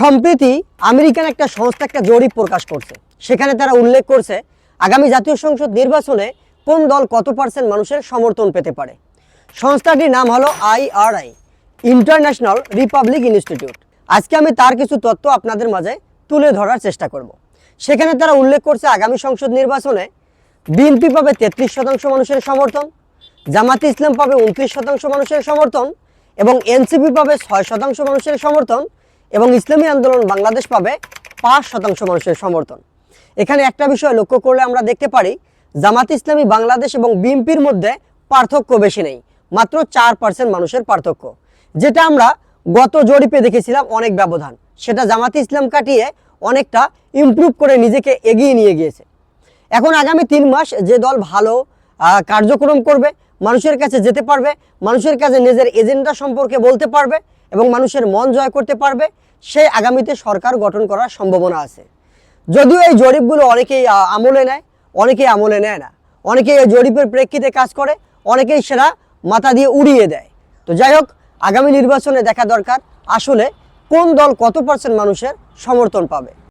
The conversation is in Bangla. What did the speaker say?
সম্প্রতি আমেরিকান একটা সংস্থা একটা জরিপ প্রকাশ করছে। সেখানে তারা উল্লেখ করছে, আগামী জাতীয় সংসদ নির্বাচনে কোন দল কত পার্সেন্ট মানুষের সমর্থন পেতে পারে। সংস্থাটির নাম হলো আইআরআই ইন্টারন্যাশনাল রিপাবলিক ইনস্টিটিউট। আজকে আমি তার কিছু তথ্য আপনাদের মাঝে তুলে ধরার চেষ্টা করব। সেখানে তারা উল্লেখ করছে, আগামী সংসদ নির্বাচনে বিএনপি পাবে তেত্রিশ শতাংশ মানুষের সমর্থন, জামাতে ইসলাম পাবে উনত্রিশ শতাংশ মানুষের সমর্থন এবং এনসিপি পাবে ছয় শতাংশ মানুষের সমর্থন এবং ইসলামী আন্দোলন বাংলাদেশ পাবে পাঁচ শতাংশ মানুষের সমর্থন। এখানে একটা বিষয় লক্ষ্য করলে আমরা দেখতে পারি, জামাত ইসলামী বাংলাদেশ এবং বিএনপির মধ্যে পার্থক্য বেশি নেই, মাত্র চার পার্সেন্ট মানুষের পার্থক্য। যেটা আমরা গত জরিপে দেখেছিলাম অনেক ব্যবধান। সেটা জামাতে ইসলাম কাটিয়ে অনেকটা ইমপ্রুভ করে নিজেকে এগিয়ে নিয়ে গিয়েছে। এখন আগামী তিন মাস যে দল ভালো কার্যক্রম করবে মানুষের কাছে যেতে পারবে, মানুষের কাছে নিজের এজেন্ডা সম্পর্কে বলতে পারবে এবং মানুষের মন জয় করতে পারবে সে আগামীতে সরকার গঠন করার সম্ভাবনা আছে। যদিও এই জরিপগুলো অনেকেই আমলে নেয়, অনেকেই আমলে নেয় না। অনেকেই এই জরিপের প্রেক্ষিতে কাজ করে, অনেকেই সেরা মাথা দিয়ে উড়িয়ে দেয়। তো যাই হোক, আগামী নির্বাচনে দেখা দরকার আসলে কোন দল কত পার্সেন্ট মানুষের সমর্থন পাবে।